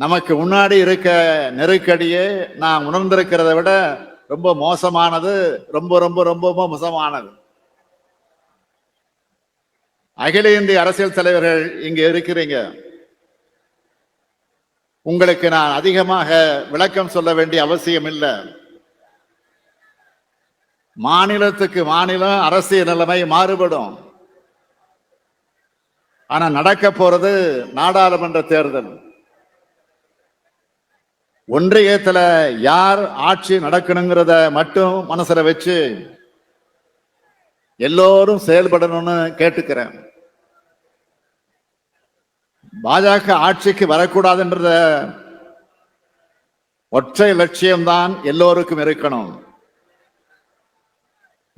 நமக்கு முன்னாடி இருக்க நெருக்கடியே நான் உணர்ந்திருக்கிறத விட ரொம்ப மோசமானது ரொம்ப ரொம்ப ரொம்ப மோசமானது. அகில இந்திய அரசியல் தலைவர்கள் இங்க இருக்கிறீங்க. உங்களுக்கு நான் அதிகமாக விளக்கம் சொல்ல வேண்டிய அவசியம் இல்லை. மாநிலத்துக்கு மாநிலம் அரசியல் நிலைமை மாறுபடும். ஆனா நடக்க போறது நாடாளுமன்ற தேர்தல். ஒன்றியத்துல யார் ஆட்சி நடக்கணுங்கிறத மட்டும் மனசுல வச்சு எல்லோரும் செயல்படணும்னு கேட்டுக்கிறேன். பாஜக ஆட்சிக்கு வரக்கூடாதுன்றத ஒற்றை லட்சியம்தான் எல்லோருக்கும் இருக்கணும்.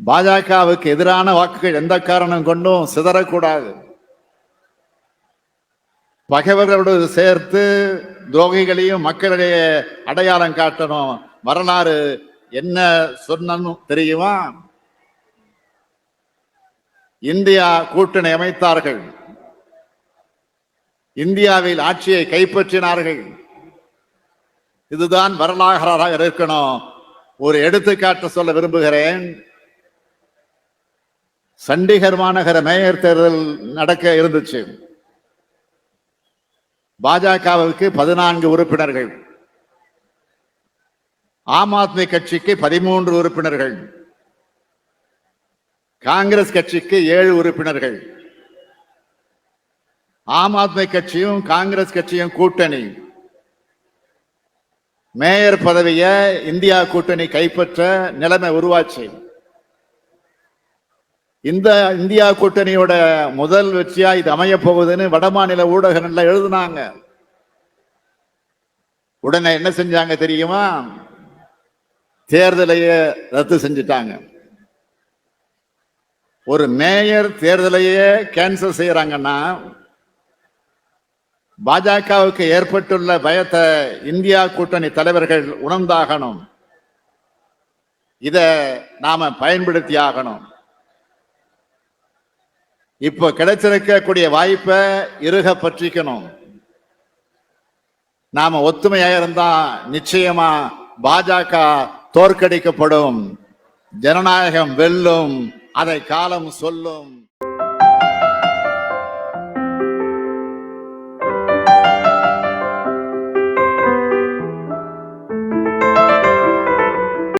பாஜகவுக்கு எதிரான வாக்குகள் எந்த காரணம் கொண்டும் சிதறக்கூடாது. பகைவர்களோடு சேர்த்து துரோகிகளையும் மக்களிடையே அடையாளம் காட்டணும். வரலாறு என்ன சொன்னனும் தெரியுமா? இந்தியா கூட்டணி அமைத்தார்கள். இந்தியாவில் ஆட்சியை கைப்பற்றினார்கள். இதுதான் வரலாறாக இருக்கணும். ஒரு எடுத்துக்காட்டு சொல்ல விரும்புகிறேன். சண்டிகர் மாநகர மேயர் தேர்தல் நடக்க இருந்துச்சு. பாஜகவுக்கு பதினான்கு உறுப்பினர்கள். ஆம் ஆத்மி கட்சிக்கு பதிமூன்று உறுப்பினர்கள். காங்கிரஸ் கட்சிக்கு ஏழு உறுப்பினர்கள். ஆம் ஆத்மி கட்சியும் காங்கிரஸ் கட்சியும் கூட்டணி. மேயர் பதவியை இந்தியா கூட்டணி கைப்பற்ற நிலைமை உருவாச்சு. இந்த இந்தியா கூட்டணியோட முதல் வெற்றியா இது அமைய போகுதுன்னு வடமாநில ஊடகங்கள்ல எழுதுனாங்க. உடனே என்ன செஞ்சாங்க தெரியுமா? தேர்தலையே ரத்து செஞ்சுட்டாங்க. ஒரு மேயர் தேர்தலையே கேன்சல் செய்யறாங்கன்னா பாஜகவுக்கு ஏற்பட்டுள்ள பயத்தை இந்தியா கூட்டணி தலைவர்கள் உணர்ந்தாகணும். இத நாம பயன்படுத்தி ஆகணும் இப்போ கிடைச்சிருக்கக்கூடிய வாய்ப்பை இருக பற்றிக்கணும். நாம ஒத்துமையா இருந்தா நிச்சயமா பாஜக தோற்கடிக்கப்படும். ஜனநாயகம் வெல்லும் அதை காலம் சொல்லும்.